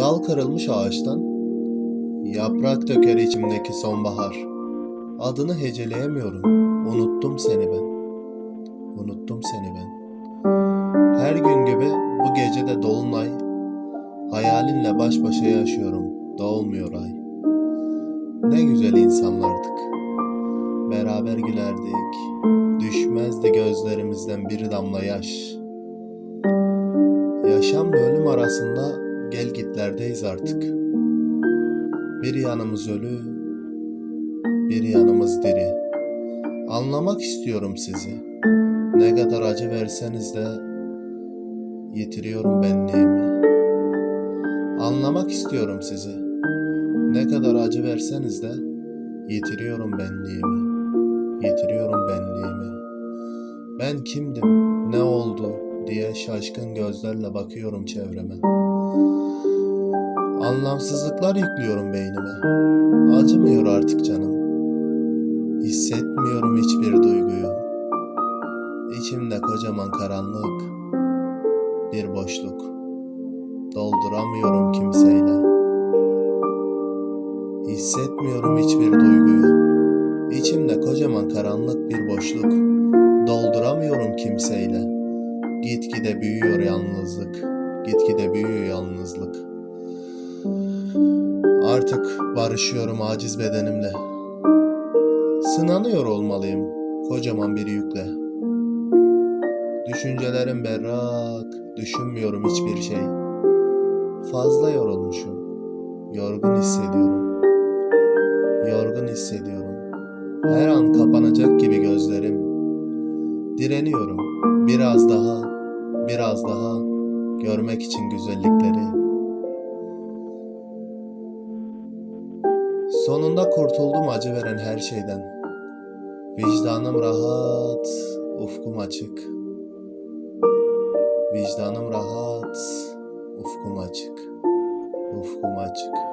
Dal kırılmış ağaçtan, yaprak döker içimdeki sonbahar. Adını heceleyemiyorum, unuttum seni ben. Unuttum seni ben. Her gün gibi bu gece de dolunay, hayalinle baş başa yaşıyorum, dolmuyor ay. Ne güzel insanlardık. Beraber gülerdik, düşmezdi gözlerimizden bir damla yaş. Yaşamla ölüm arasında gel gitlerdeyiz artık. Bir yanımız ölü, bir yanımız diri. Anlamak istiyorum sizi. Ne kadar acı verseniz de yitiriyorum benliğimi. Anlamak istiyorum sizi. Ne kadar acı verseniz de yitiriyorum benliğimi. Yitiriyorum benliğimi. Ben kimdim, ne oldu diye şaşkın gözlerle bakıyorum çevreme. Anlamsızlıklar yüklüyorum beynime. Acımıyor artık canım. Hissetmiyorum hiçbir duyguyu. İçimde kocaman karanlık, bir boşluk. Dolduramıyorum kimseyle. Hissetmiyorum hiçbir duyguyu. İçimde kocaman karanlık bir boşluk. Dolduramıyorum kimseyle. Gitgide büyüyor yalnızlık. Gitgide büyüyor yalnızlık. Artık barışıyorum aciz bedenimle. Sınanıyor olmalıyım kocaman bir yükle. Düşüncelerim berrak, düşünmüyorum hiçbir şey. Fazla yorulmuşum, yorgun hissediyorum. Yorgun hissediyorum. Her an kapanacak gibi gözlerim. Direniyorum. Biraz daha, biraz daha görmek için güzellikleri. Sonunda kurtuldum acı veren her şeyden. Vicdanım rahat, ufkum açık. Vicdanım rahat, ufkum açık. Ufkum açık.